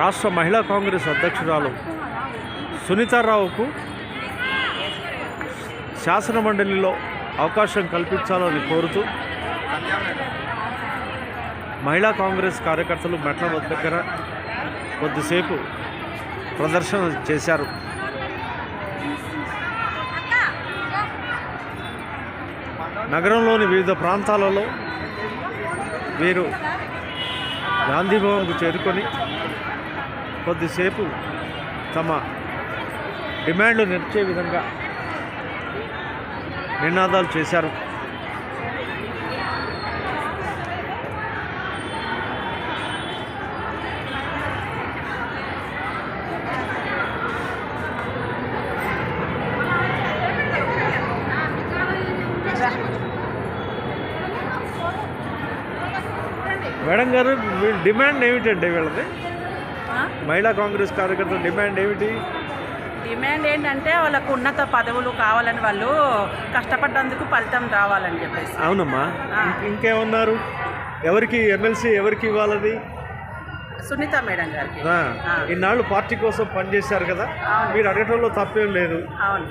రాష్ట్ర మహిళా కాంగ్రెస్ అధ్యక్షురాలు సునీతారావుకు శాసన మండలిలో అవకాశం కల్పించాలని కోరుతూ మహిళా కాంగ్రెస్ కార్యకర్తలు మెట్ల దగ్గర కొద్దిసేపు ప్రదర్శన చేశారు. నగరంలోని వివిధ ప్రాంతాలలో వీరు గాంధీభవన్కు చేరుకొని కొద్దిసేపు తమ డిమాండ్లు నిర్చే విధంగా నినాదాలు చేశారు. మేడం గారు వీళ్ళ డిమాండ్ ఏమిటండి వీళ్ళది? మహిళా కాంగ్రెస్ కార్యకర్తల డిమాండ్ ఏమిటి? డిమాండ్ ఏంటంటే వాళ్ళకు ఉన్నత పదవులు కావాలని వాళ్ళు కష్టపడ్డందుకు ఫలితం రావాలని చెప్పేసి. అవునమ్మా. ఇంకేమన్నారు? ఎవరికి ఎమ్మెల్సీ ఎవరికి ఇవ్వాలది? సునీత మేడం గారికి. ఇన్నాళ్ళు పార్టీ కోసం పనిచేశారు కదా. మీరు అడగటంలో తప్పేం లేదు.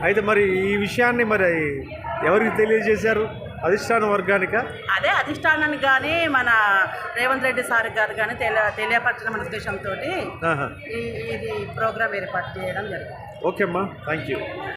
అయితే మరి ఈ విషయాన్ని మరి ఎవరికి తెలియజేశారు? అధిష్టాన వర్గానిక? అదే అధిష్టానానికి కానీ మన రేవంత్ రెడ్డి సార్ గారు కానీ తెలియ తెలియపరచడం ఉద్దేశంతో ఆహా. ఈ ఇది ప్రోగ్రామ్ ఏర్పాటు చేయడం జరిగింది. ఓకే అమ్మా. Thank you